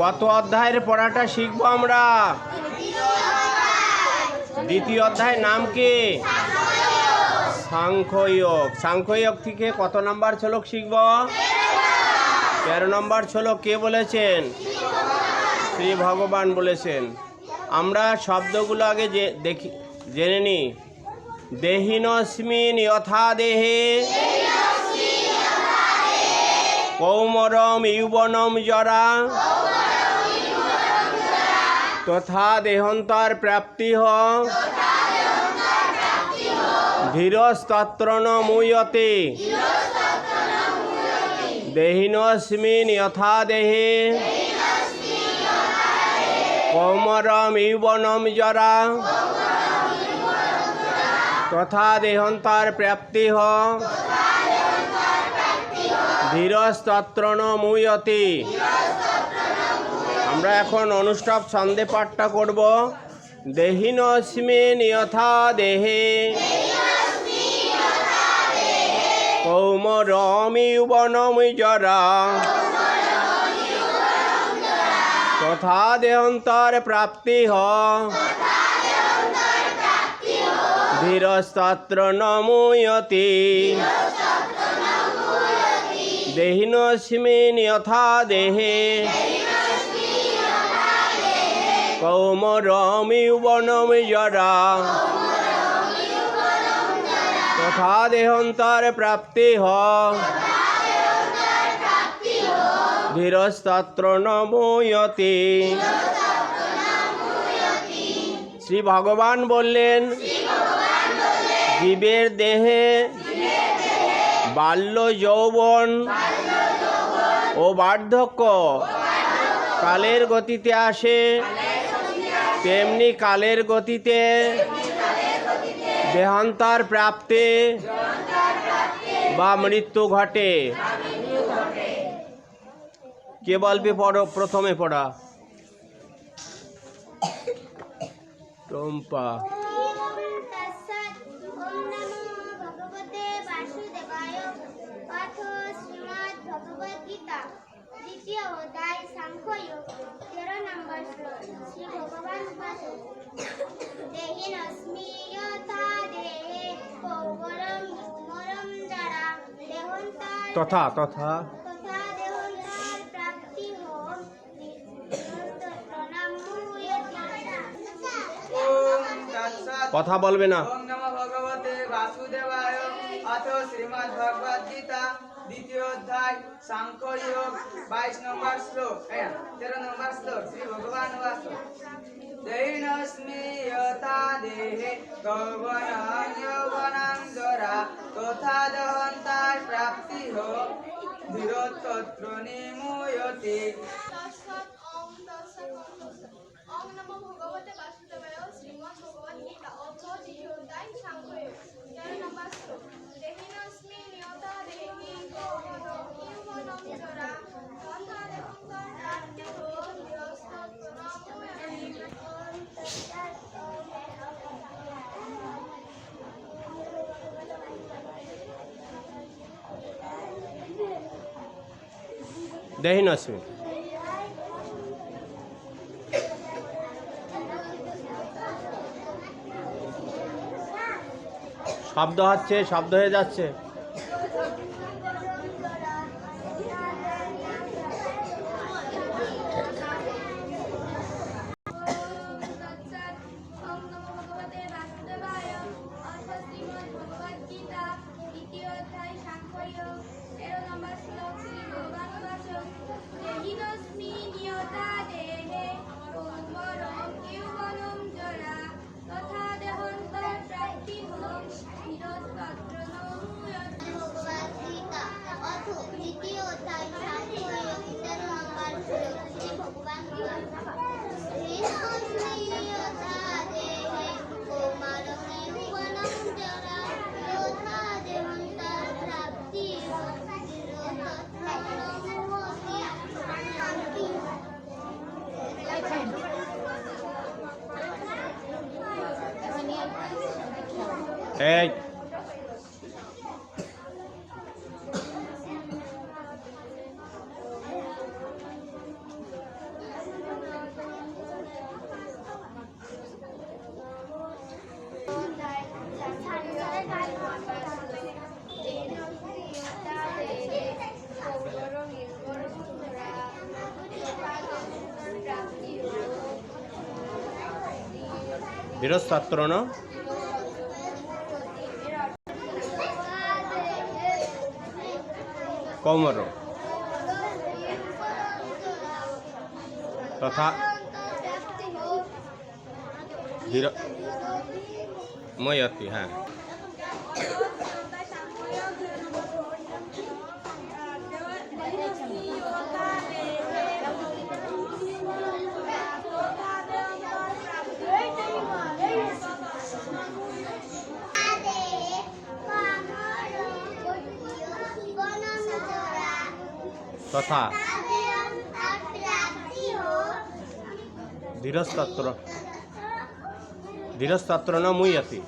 কত অধ্যায়ের পড়াটা শিখব আমরা? দ্বিতীয় অধ্যায় নাম কি? সাংখ্যয়োগ। সাংখ্যয়োগ থেকে কত নাম্বার শ্লোক শিখব? তেরো নম্বর শ্লোক কে বলেছেন? শ্রী ভগবান বলেছেন। আমরা শব্দগুলো আগে যে দেখি, জেনে নিই দেহিনস্মিন যথা দেহে। কৌমরম ইউবনম জরা। তথা দেহন্তর প্রাপ্তি ধীরস্তত্র মুয়তে দেহিনস্মিন যথা দেহে। কৌমরম ইউবনম জরা। তথা দেহন্তর প্রাপ্তি ধীরস্তত্র মুয়তে আমরা এখন অনুষ্ঠব ছন্দে পাঠটা করব। দেহিনস্মিন যথা দেহে। কৌমরমি বনমি জরা। তথা দেহন্তর প্রাপ্তি হ। ধীরস্তত্র নমুয়তি। দেহিনস্মিন যথা দেহে। কৌমরমি বনমি জরা। তথা দেহন্তর প্রাপ্তি হ। ধীরস্তত্র নময়তি শ্রী ভগবান বললেন, জীবের দেহে বাল্য যৌবন ও বার্ধক্য কালের গতিতে আসে। তেমনি কালের গতিতে দেহান্তর প্রাপ্তে বা মৃত্যু ঘটে। কে বলবে পড়ো, প্রথমে পড়া। টম্পা। দ্বিতীয় অধ্যায় তেরো নম্বর শ্লোক। তথা তথা। কথা বলবে না। ভগবতে বাসুদেবায়। অথ শ্রীমদ্ দ্বিতীয় সাংখ্য যোগ বাইশ নম্বর শ্লোক। তেরো নম্বর শ্লোক, শ্রী ভগবান বাস দৈনস্মি যথা দেহে কৌবনং যৌবনং জরা তথা দহন্তার প্রাপ্তি হোক ধীরতত্র নিমূয়তে। তৎসৎ ওম তৎসৎ ওম নমো ভগবতে বাসুদেবায়, শ্রীমদ্ ভগবদ গীতা অথ দ্বিতীয় অধ্যায় সাংখ্যয়োগ তেরো নম্বর শ্লোক দেহিনস্মি নিয়তা দেহি কৌবনম ইউবনম জরা তথা দেহন্তর প্রাপ্তি হো দেহিনস্মিন শব্দ হচ্ছে শব্দ হয়ে যাচ্ছে। এই विरस्तात्रोनो কৌমর তথা ময়তি হ্যাঁ। তথা ধীরস্তত্র। ধীরস্তত্র ন মুইয়তি